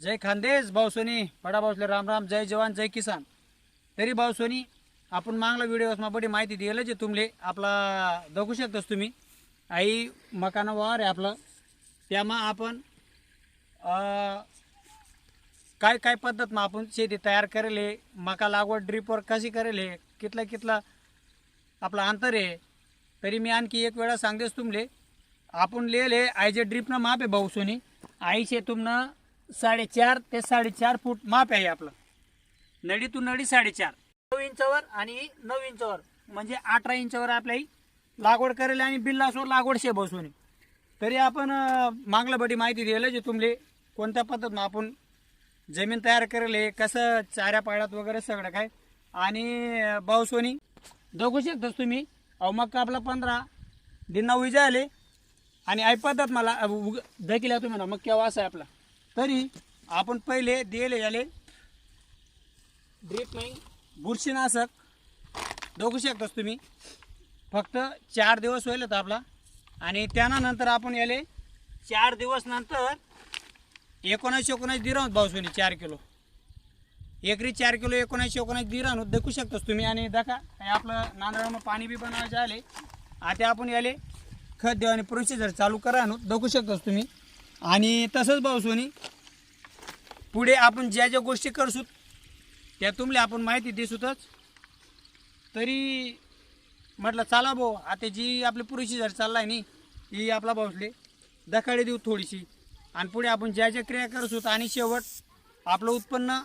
जय खानदेश भाऊसोनी बडा भाऊसले राम राम जय जवान जय किसान. तरी भाऊसोनी आपण मागला व्हिडिओ बडी माहिती दिलं जे तुमले. आपला बघू शकतोस तुम्ही. आई मकानं वार आहे आपलं. त्यामा आपण काय काय पद्धत मग आपण शेती तयार करेल आहे मका लागवड ड्रीपवर कशी करेल आहे कितला कितला आपला अंतर आहे तरी मी आणखी एक वेळा सांगतेस तुमले. आपण लिहिले आईचे ड्रीपनं माप आहे भाऊ सोनी आईशे तुमनं साडेचार ते साडेचार फूट माप आहे आपलं. नडी तू नडी साडेचार. नऊ इंचावर आणि नऊ इंचावर म्हणजे अठरा इंचावर आपल्याही लागवड करेल आणि बिल्लासवर लागवड शे बसून. तरी आपण अं, मागलं बडी माहिती दिलं जे तुमले कोणत्या पद्धत आपण जमीन तयार करेल हे कसं चाऱ्या पाळ्यात वगैरे सगळं काय आणि अं, दोघू सोनी शकतोस तुम्ही. अहो मग आपला पंधरा? दिन उजा आले आणि आई पद्धत मला अ, उग- दकिला तुम्ही ना मग केव्हा असं आहे आपला? तरी आपण पहिले दिले याले ड्रीप नाही बुरशीनाशक बघू शकतोस तुम्ही. फक्त चार दिवस होईल होता आपला. आणि त्यानंतर आपण याले चार दिवस नंतर एकोणऐंशी एकोणऐंशी दिरा भाऊसोनी चार किलो. एकरी चार किलो एकोणऐंशी एकोणऐंशी दिरा देखू शकतोस तुम्ही. आणि दाखा हे आपलं नांदळामध्ये पाणी बी बनवायचे आले. आता आपण याले खत देऊ आणि प्रोसिजर चालू करा आणू बघू शकतोस तुम्ही. आणि तसंच भाऊसोनी पुढे आपण ज्या ज्या गोष्टी करसूत त्या तुमले आपण माहिती देसूतच. तरी म्हटलं चला भाऊ आता जी आपली प्रोसिजर चाललाय नी ही आपला भाऊसले दखाडी देऊ थोडीशी. आणि पुढे आपण ज्या ज्या क्रिया करसूत आणि शेवट आपलं उत्पन्न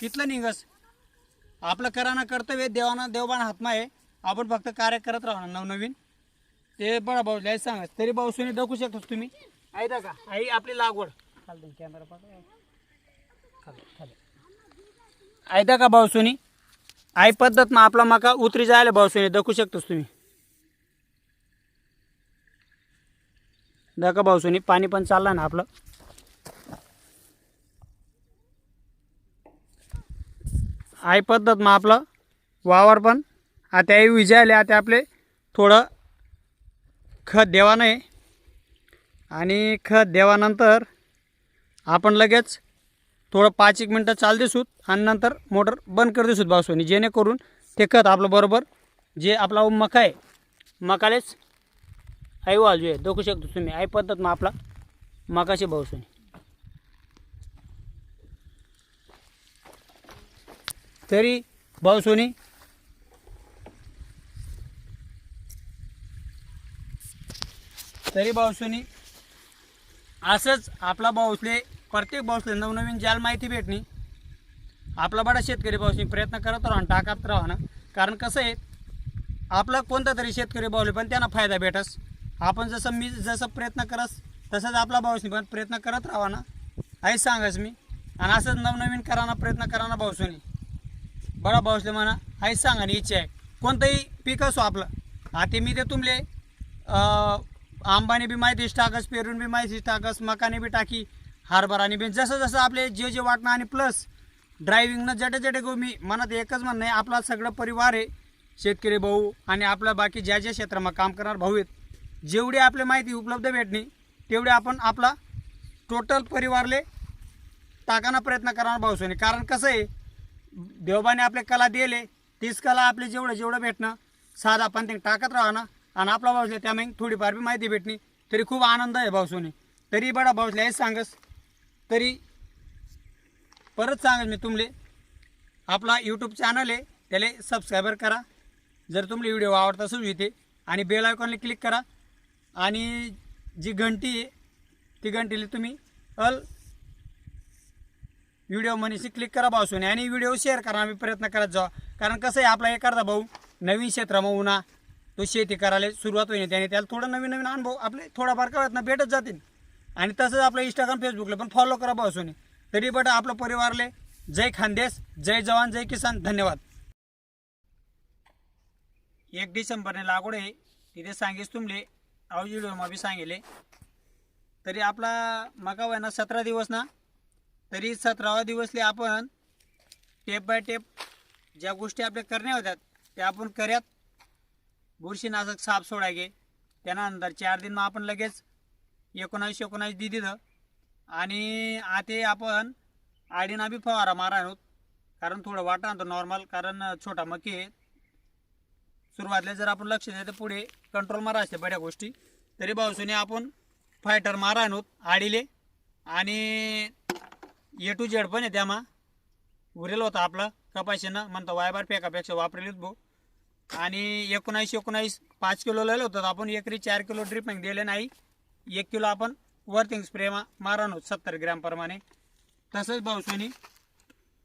कितलं निघस. आपलं कराना कर्तव्य देवाना देवबान हातमा आहे. आपण फक्त कार्य करत राहणार नवनवीन. ते बडा भाऊ सांगा तरी भाऊ सुनी दाखवू शकतो तुम्ही? आहे का आई आपली लागवड. कॅमेरा ऐदा का भाऊसुनी आई पद्धत मग आपला मका उतरी जायला भाऊसुनी दखू शकतोस तुम्ही. दका भाऊसुनी पाणी पण चाललं ना आपलं. आई पद्धत मग आपलं वावर पण. आता आई विजायले आता आपले थोडं खत देवा नाही आणि खत देवानंतर आपण लगेच थोडं पाच एक मिनटं चाल देसूत आणि नंतर मोटर बंद कर देसूत बावसोनी जेणेकरून ते खत आपलं बरोबर जे आपला मका आहे मकालेच आई वाजू आहे. दाखवू शकतो तुम्ही. आई पद्धत मग आपला मकाशी बावसोनी तरी बावसोनी तरी बावसोनी असंच आपला भाऊसले प्रत्येक भाऊसले नवनवीन ज्याला माहिती भेटणी. आपला बडा शेतकरी बाऊसनी प्रयत्न करत राहा टाकत राहा ना. कारण कसं आहे आपला कोणता तरी शेतकरी बावले पण त्यांना फायदा भेटस. आपण जसं मी जसं प्रयत्न करस तसंच आपला भाऊसनी पण प्रयत्न करत राहा ना. आहेच सांगस मी आणि असंच नवनवीन कराना प्रयत्न करा ना बडा भाऊसले म्हणा आहेच सांगा ना इच्छा आहे. कोणतंही पीक असो आपलं. आता मी ते तुमले आंबाने बी माहितीच टाकस पेरून बी माहितीच टाकस मकाने बी टाकी. हरभराने बी जसं जसं आपले जे जे वाटणं आणि प्लस ड्रायव्हिंगनं जटे जटे गो मी मनात एकच म्हणणं आहे आपला सगळं परिवार आहे. शेतकरी भाऊ आणि आपला बाकी ज्या ज्या क्षेत्रामध्ये काम करणार भाऊ आहेत जेवढी आपली माहिती उपलब्ध भेटणे तेवढे आपण आपला टोटल परिवारले टाकाना प्रयत्न करणार भाऊसोनी कारण कसं आहे देवबाने आपले कला दिले तीच कला आपले जेवढं जेवढं भेटणं साधा आपण ते टाकत राहणं आणि आपला भाऊसले त्यामुळे थोडीफार बी माहिती भेटणी तरी खूप आनंद आहे भाऊसोनी तरी बडा भाऊसले हेच सांगस. तरी परत सांगस मी तुमले. आपला यूट्यूब चॅनल आहे त्याला सबस्क्रायबर करा. जर तुमले व्हिडिओ आवडत असू इथे आणि बेल आयकॉनला क्लिक करा. आणि जी घंटी आहे ती घंटीला तुम्ही अल व्हिडिओ मनीशी क्लिक करा भाऊसोनी आणि व्हिडिओ शेअर करा आम्ही प्रयत्न करत जाऊ. कारण कसं आहे आपला एखादा भाऊ नवीन क्षेत्रामध्ये उन्हा तो शेती करायला सुरुवात होईल त्याने त्याला थोडं नवीन नवीन अनुभव आपले थोडाफार कळत ना भेटत जातील. आणि तसंच आपलं इंस्टाग्राम फेसबुकला पण फॉलो करा बसून तरी बट आपलं परिवारले जय खानदेश जय जवान जय किसान. धन्यवाद. एक डिसेंबरने लागवड आहे. तिथे सांगेस तुमले. आवाज बी सांगेले. तरी आपला मका वय ना सतरा दिवस ना? तरी सतरावा दिवसले आपण टेप बाय टेप ज्या गोष्टी आपल्या करण्या होत्या त्या आपण करत बुरशीनाशक साप सोडायचे. त्यानंतर चार दिन मग आपण लगेच एकोणावीस एकोणावीस दी दिलं. आणि आते आपण आडीना बी फवारा मारा आहोत. कारण थोडं वाटा तर नॉर्मल कारण छोटा मकी आहे. सुरुवातीला जर आपण लक्ष दिलं तर पुढे कंट्रोल मारा असते बड्या गोष्टी. तरी भाऊसुने आपण फायटर मारा आहोत आडीले. आणि ए टू झेड पण आहे त्यामा. उरेल होता आपला कपाशीनं. म्हणतो वायबार फेकापेक्षा वापरेलच भाऊ. आणि एकोणावीस एकोणावीस पाच किलो लिहिलं होतं. आपण एकरी चार किलो ड्रिपिंग दिले नाही. एक किलो आपण वर्थिंग स्प्रे मा मारण सत्तर ग्रॅमप्रमाणे तसंच भाऊसोनी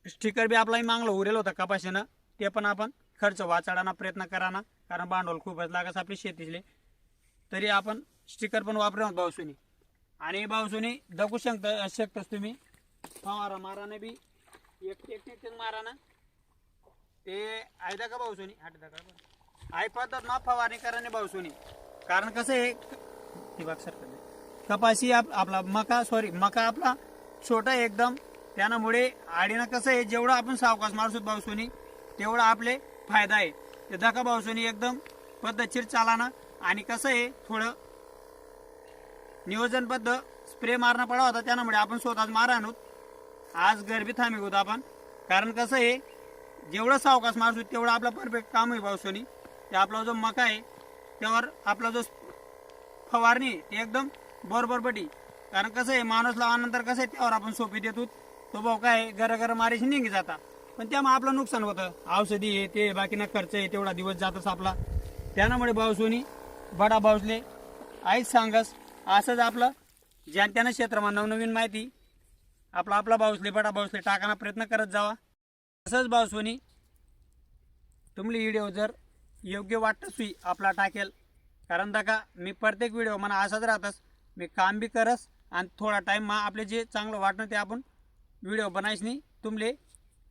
स्टिकर बी आपलाही मागलं उरेल होतं कपाशीनं. ते पण आपण खर्च वाचाडाना प्रयत्न कराना कारण भांडवल खूपच लागत आपली शेतीतले. तरी आपण स्टिकर पण वापरत भाऊसोनी आणि भाऊसोनी दगू शकता शकतास तुम्ही. फवारा माराने बी एक एक माराना मारा ना ते आयदा का भाऊसोनी आठ का आई पद्धत ना फवारणी कराने भाऊसोनी कारण कसं आहे ठिबक सरकार कपाशी आप आपला मका सॉरी मका आपला छोटा आहे एकदम. त्यामुळे आडीनं कसं आहे जेवढं आपण सावकाश मारसूत पावसोनी तेवढा आपले फायदा आहे. ते धका पावसोनी एकदम पद्धतशीर चालाना. आणि कसं आहे थोडं नियोजनबद्ध स्प्रे मारणं पडा होता त्यामुळे आपण स्वतःच मारा आणूत आज गरबी थांबी होत आपण. कारण कसं आहे जेवढं सावकाश मारसू तेवढं आपलं परफेक्ट काम आहे पावसोनी ते आपला जो मका आहे त्यावर आपला जो फवारणी ते एकदम बरोबर पटी कारण कसं आहे माणूस लावल्यानंतर कसं आहे त्यावर आपण सोपी देतो तो भाऊ काय घर गरं मारीशी मारायची निघी जाता. पण त्यामुळे आपलं नुकसान होतं. औषधी हे ते बाकीना खर्च आहे तेवढा दिवस जातच आपला. त्यामुळे भाऊसोनी बडा भाऊसले आईच सांगस असंच आपलं ज्या त्यानं क्षेत्रामध्ये नवनवीन माहिती. आपला आपला भाऊसले बडा भाऊसले टाकायला प्रयत्न करत जावा. तसंच भाऊसोनी तुमली व्हिडिओ जर योग्य वाटत सुई आपला टाकेल. कारण का मी प्रत्येक व्हिडिओ मला असाच राहतस मी काम बी करस आणि थोडा टाईम मा आपले जे चांगलं वाटणं ते आपण व्हिडिओ बनायच नाही तुमले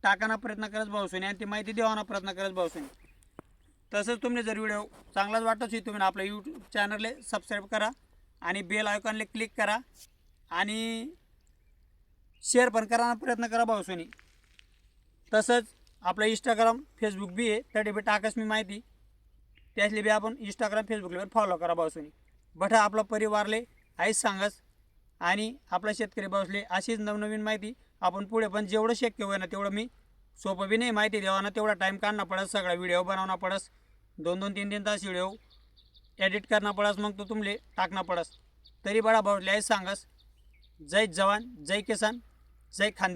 टाकाना प्रयत्न करत भाऊसोनी आणि ती माहिती देवाना प्रयत्न करत भाऊसोनी तसंच तुमने जर व्हिडिओ चांगलाच वाटत असेल तुम्ही आपल्या यूट्यूब चॅनलले सबस्क्राईब करा आणि बेल आयकॉनला क्लिक करा आणि शेअर पण करायला प्रयत्न करा भाऊसोनी तसंच आपलं इंस्टाग्राम फेसबुक बी आहे त्या बी टाकस मी माहिती. त्यातली बी आपण इंस्टाग्राम फेसबुकला पण फॉलो करा बसून बठा आपला परिवारले आईच सांगस. आणि आपला शेतकरी भाऊसले अशीच नवनवीन माहिती आपण पुढे पण जेवढं शक्य होईल ना तेवढं मी सोपं बी नाही माहिती द्यावा तेवढा टाईम काढणं पडस सगळा व्हिडिओ बनवणं पडस. दोन दोन तीन तीन तास व्हिडिओ एडिट करणं पडस मग तो तुमले टाकणं पडस. तरी बडा भाऊसले आईच सांगस जय जवान जय किसान जय खांदे